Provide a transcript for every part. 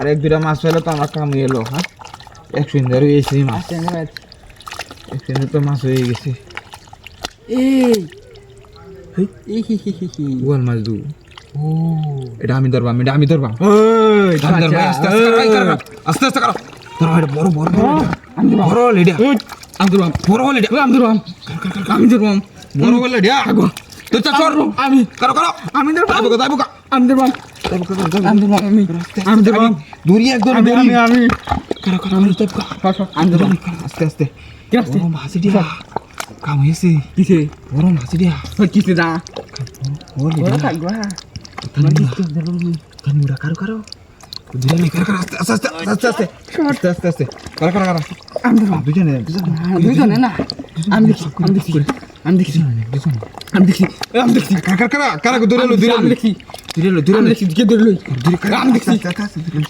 আর এক দুটা মাছ পেলে তো আমার কাম এলো হ্যাঁ? এক ধরে এসে মাছ। একশো তো মাছ হয়ে গেছে। গোয়াল মাছ দু। এটা আমি ধরবাম এটা আমি ধরবাম। ধরবাম আস্তে আস্তে করো। আস্তে ধরো এটা বড় বড় বড় বড়। হল এটা। আমি ধরবাম বড় হল এটা। আমি ধরবাম। আমি ধরবাম। বড় হল এটা। আমি করো করো। আমি আমি আমি ধরবাম। আস্তে আস্তে। কাম হয়েছে। কিসে? বড় মাছ দিয়া কিসে দা কানুড়া কারও কারও? দিলে কারও কারও। আস্তে আস্তে আস্তে আস্তে আস্তে আস্তে। আস্তে কারও কারও কারও? দুজনে দুজনে। দুজনে না। আমি দেখছি আমি দেখছি আমি দেখছি আমি দেখছি আমি দেখছি কারা কারা কারা দূরে লো দূরে আমি দেখছি দূরে লো দূরে আমি দেখছি কে ধরে লই আমি দেখছি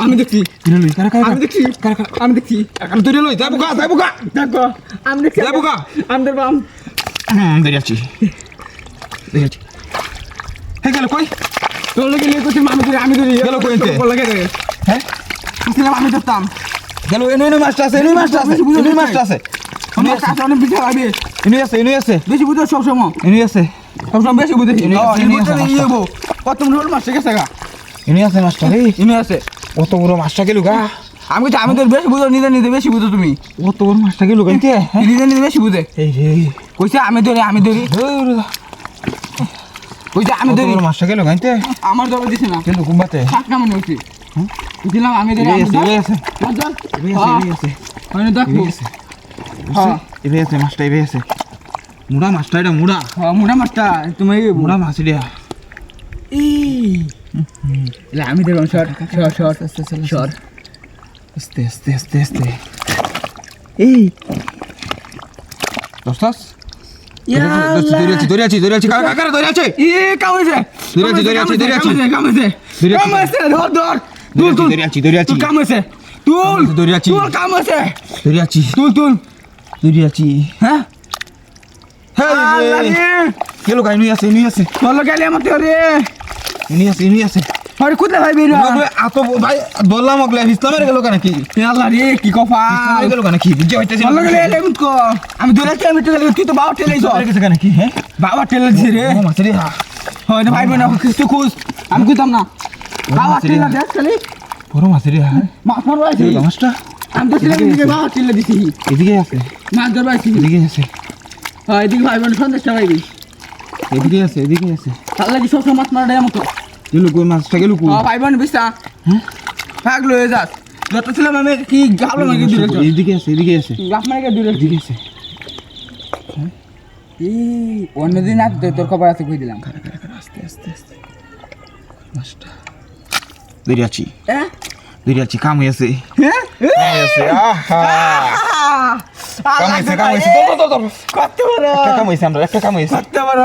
আমি দেখছি দূরে লো কারা কারা? আমি দেখছি কারা কারা? আমি দেখছি কারা দূরে লো তাই বুকা তাই বুকা। দেখো আমি দেখছি যাব গা? আমি ধরবাম হুম দূরে আছি। দূরে আছি। হে গেল কই? তোর লোকে নিয়ে করছি আমি ধরি আমি ধরি গেলো কইতে? তোর লোকে ধরে হ্যাঁ? ছিলাম আমি ধরতাম। গেল এনে এনে মাছটা আছে এনে মাছটা আছে এনে মাছটা আছে। অনেক বেশি হবে। এনে আছে এনে আছে। বেশি বুঝো সব সময় এনে আছে। সব সময় বেশি বুঝে এনে আছে, এনে আছে কত রোল মাস ঠিক আছে গা? এনে আছে মাছটা রে ইনে আছে। অত বড় মাছটা গেল গা? আমি বলছি আমি তোর বেশি বুঝো নিজে নিজে বেশি বুঝো তুমি। অত বড় মাছটা গেল গাইতে নিজে নিজে বেশি বুঝে এই রে কইছে আমি ধরি আমি ধরি। কইছে আমি ধরি। মাছটা গেল গাইতে আমার দবে দিছে না। কিন্তু কুম্বাতে সাত বুঝলাম আমি ধরি এবে আমি আছে ধরি। আছে আছে। আছে আমি দেখব এবে আছে। হ্যাঁ। এবে আছে মাছটা এবে আছে মুড়া মাছটা এটা মুড়া। হ্যাঁ মোটা মাছটা তুমি মুড়া মাছ দিয়া এই আমি দেখলাম শর্ট শর্ট শর্ট শর্ট আস্তে আস্তে আস্তে আস্তে এই। দস্তাস ধর তুল তুল। দৌড়ে আছি তুল। তুল দৌড়ে আছি। তুল তুল। দৌড়ে আছি হ্যাঁ রে। কেলো গাই নুই আছে নুই আছে চলো গেলে আমার তো রে নুই আছে নুই আছে আরে কোথায় ভাই বেরা আত ভাই বললাম ওগুলা ইসলামের গেল কেন কি? আল্লাহ রে কি কফা গেল কেন কি? বুঝে হইতেছে চলো গেলে এলে মুতকো আমি ধরে আছি আমি গেলে তুই তো বাবা ঠেলে যাও গেছে কেন কি হ্যাঁ? বাবা ঠেলে দিছে রে। ও মাছ রে হ্যাঁ হয় না ভাই বোন কিছু খুশ আমি খুঁজতাম না। বাবা ঠেলে দেখ খালি। বড় মাছ রে হ্যাঁ মাছ মারবা আছি মাছটা আমি তো ছিলাম এদিকে বাবা ঠেলে দিছি। এদিকে আছে। মাছ ধরবা আছি এদিকে আছে। হয় এদিকে ভাই বোন সন্দেশটা পাইবি এদিকে আছে এদিকে আছে। তাহলে কি সবসময় মাছ মারা দেয় মতো গেলু কই মাছটা গেলু কই ভাই বোন বিস্তা থাক লয়ে যাস। যত ছিলাম আমি কি গাবলো নাকি দূরে এদিকে আছে এদিকে আছে। গাছ মারে দূরে এদিকে আছে। এই অন্যদিন আর তোর খবর আছে কই দিলাম। আস্তে আস্তে আস্তে। মাছটা। দৌড়ে আছি। হ্যাঁ দৌড়ে আছি কাম হয়েছে হ্যাঁ? হয়েছে আহা। কাম হয়েছে কাম হয়েছে দৌড় দৌড় দৌড় কত বড় একটা কাম হয়েছে আমরা একটা কাম হয়েছে কত বড়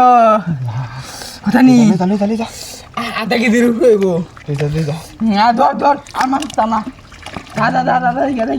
কথা নি তাহলে তাহলে যা আধা কি দিরু কইবো তুই যা তুই যা ধর ধর আমার টানা দাদা দাদা দাদা দাদা